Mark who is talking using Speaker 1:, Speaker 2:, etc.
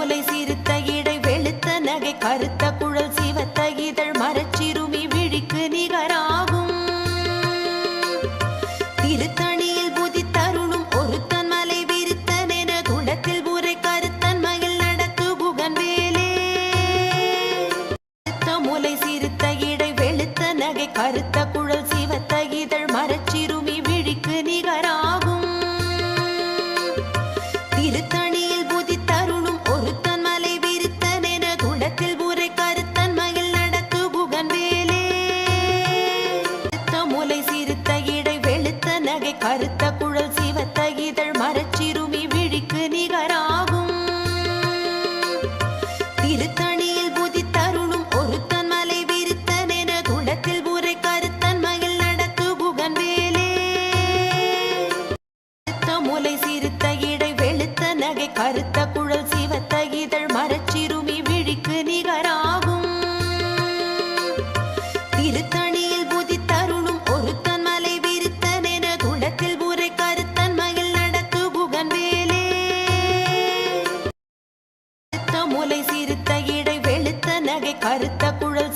Speaker 1: முலை சிறுத்த இடை வெளுத்த நகை கருத்த குழல் சிவத்த இதழ் மரச்சிறுமி விழிக்கு நிகராகும். திருத்தணியில் புதி தருணும் ஒருத்தன் மலை விருத்தன் என குளத்தில் உரை கருத்தன் மகிழ் நடத்து புகன் வேலே. கருத்த முலை சிறுத்த இடை வெளுத்த நகை கருத்த குழல் சிவத்த இதழ் மரச்சிறுமி விழிக்கு நிகராகும். திருத்த வெளுத்த கருத்த குழல் சிவத்த இதழ் மரச்சிறுமி விழிக்கு நிகராகும். திருத்தணியில் புதி தருணும் ஒருத்தன் மலை விருத்தன் என குளத்தில் உரை கருத்தன் மகிழ் நடத்து புகன் வேலே. முலை சிறுத்த இடை வெளுத்த நகை கருத்த குழல் சிவத்த இதழ் மரச்சிறுமி விழிக்கு நிகராகும் கருத்த குழல்